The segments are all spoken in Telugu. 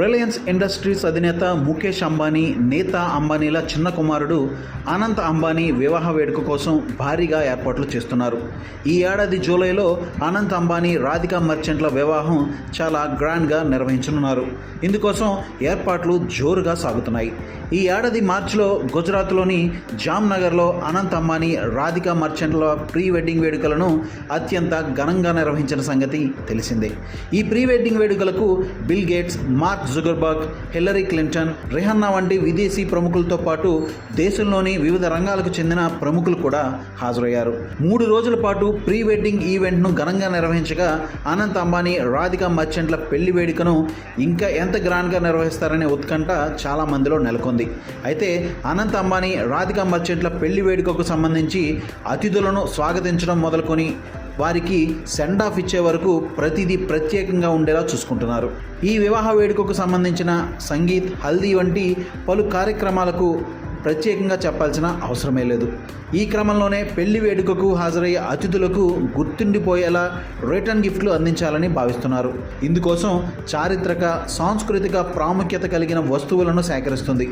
రిలయన్స్ ఇండస్ట్రీస్ అధినేత ముఖేష్ అంబానీ నేత అంబానీల చిన్న కుమారుడు అనంత్ అంబానీ వివాహ వేడుక కోసం భారీగా ఏర్పాట్లు చేస్తున్నారు. ఈ ఏడాది జూలైలో అనంత్ అంబానీ రాధికా మర్చెంట్ల వివాహం చాలా గ్రాండ్గా నిర్వహించనున్నారు. ఇందుకోసం ఏర్పాట్లు జోరుగా సాగుతున్నాయి. ఈ ఏడాది మార్చిలో గుజరాత్లోని జామ్నగర్లో అనంత్ అంబానీ రాధికా మర్చెంట్ల ప్రీ వెడ్డింగ్ వేడుకలను అత్యంత ఘనంగా నిర్వహించిన సంగతి తెలిసిందే. ఈ ప్రీ వెడ్డింగ్ వేడుకలకు Bill Gates Mark Zuckerberg Hillary Clinton Rihanna వంటి విదేశీ ప్రముఖులతో పాటు దేశంలోని వివిధ రంగాలకు చెందిన ప్రముఖులు కూడా హాజరయ్యారు. మూడు రోజుల పాటు ప్రీ వెడ్డింగ్ ఈవెంట్ను ఘనంగా నిర్వహించగా అనంత్ అంబానీ రాధిక మర్చెంట్ల పెళ్ళి వేడుకను ఇంకా ఎంత గ్రాండ్గా నిర్వహిస్తారనే ఉత్కంఠ చాలా మందిలో నెలకొంది. అయితే అనంత్ అంబానీ రాధిక మర్చెంట్ల పెళ్ళి వేడుకకు సంబంధించి అతిథులను స్వాగతించడం మొదలుకొని వారికి సెండ్ ఆఫ్ ఇచ్చే వరకు ప్రతిదీ ప్రత్యేకంగా ఉండేలా చూసుకుంటున్నారు. ఈ వివాహ వేడుకకు సంబంధించిన సంగీత్ హల్దీ వంటి పలు కార్యక్రమాలకు ప్రత్యేకంగా చెప్పాల్సిన అవసరమే లేదు. ఈ క్రమంలోనే పెళ్ళి వేడుకకు హాజరయ్యే అతిథులకు గుర్తుండిపోయేలా రిటర్న్ గిఫ్ట్లు అందించాలని భావిస్తున్నారు. ఇందుకోసం చారిత్రక సాంస్కృతిక ప్రాముఖ్యత కలిగిన వస్తువులను సేకరిస్తుంది.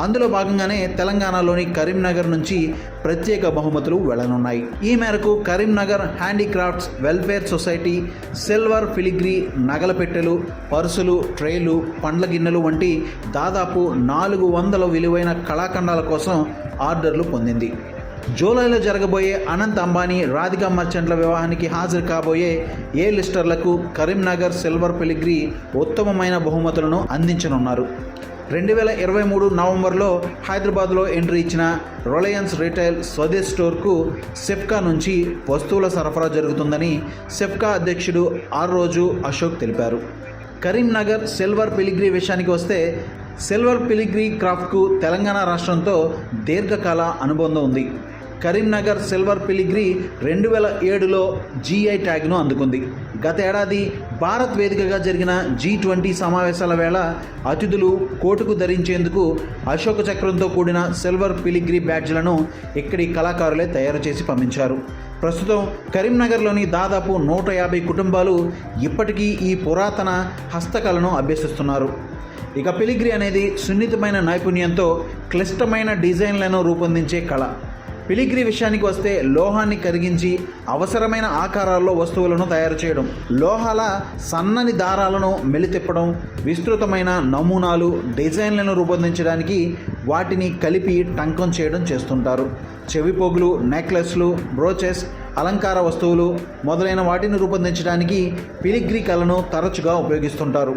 అందులో భాగంగానే తెలంగాణలోని కరీంనగర్ నుంచి ప్రత్యేక బహుమతులు వెళ్ళనున్నాయి. ఈ మేరకు Karimnagar handicrafts welfare society silver filigree నగల పెట్టెలు పర్సులు ట్రేలు పండ్ల గిన్నెలు వంటి దాదాపు నాలుగు వందల విలువైన కళాఖండాల కోసం ఆర్డర్లు పొందింది. జూలైలో జరగబోయే అనంత్ అంబానీ రాధికా మర్చెంట్ల వివాహానికి హాజరు కాబోయే ఏ లిస్టర్లకు కరీంనగర్ సిల్వర్ పెలిగ్రీ ఉత్తమమైన బహుమతులను అందించనున్నారు? రెండు వేల ఇరవై మూడు నవంబర్లో హైదరాబాద్లో ఎంట్రీ ఇచ్చిన రిలయన్స్ రిటైల్ స్వదేశ్ స్టోర్కు సెఫ్కా నుంచి వస్తువుల సరఫరా జరుగుతుందని సెఫ్కా అధ్యక్షుడు ఆర్ రోజు అశోక్ తెలిపారు. కరీంనగర్ సిల్వర్ పిలిగ్రీ విషయానికి వస్తే సిల్వర్ పిలిగ్రీ క్రాఫ్ట్కు తెలంగాణ రాష్ట్రంతో దీర్ఘకాల అనుబంధం ఉంది. కరీంనగర్ సిల్వర్ పిలిగ్రీ రెండు వేల ఏడులో జీఐ ట్యాగ్ను అందుకుంది. గత ఏడాది భారత్ వేదికగా జరిగిన జీ ట్వంటీ సమావేశాల వేళ అతిథులు కోటుకు ధరించేందుకు అశోక చక్రంతో కూడిన సిల్వర్ పిలిగ్రీ బ్యాడ్జ్లను ఇక్కడి కళాకారులే తయారు చేసి పంపించారు. ప్రస్తుతం కరీంనగర్లోని దాదాపు నూట యాభై కుటుంబాలు ఇప్పటికీ ఈ పురాతన హస్తకళను అభ్యసిస్తున్నారు. ఇక పిలిగ్రీ అనేది సున్నితమైన నైపుణ్యంతో క్లిష్టమైన డిజైన్లను రూపొందించే కళ. పిలిగ్రీ విషయానికి వస్తే లోహాన్ని కరిగించి అవసరమైన ఆకారాల్లో వస్తువులను తయారు చేయడం లోహాల సన్నని దారాలను మెలితిప్పడం విస్తృతమైన నమూనాలు డిజైన్లను రూపొందించడానికి వాటిని కలిపి టంకం చేయడం చేస్తుంటారు. చెవిపోగులు నెక్లెస్లు బ్రోచెస్ అలంకార వస్తువులు మొదలైన వాటిని రూపొందించడానికి పిలిగ్రీ కళను తరచుగా ఉపయోగిస్తుంటారు.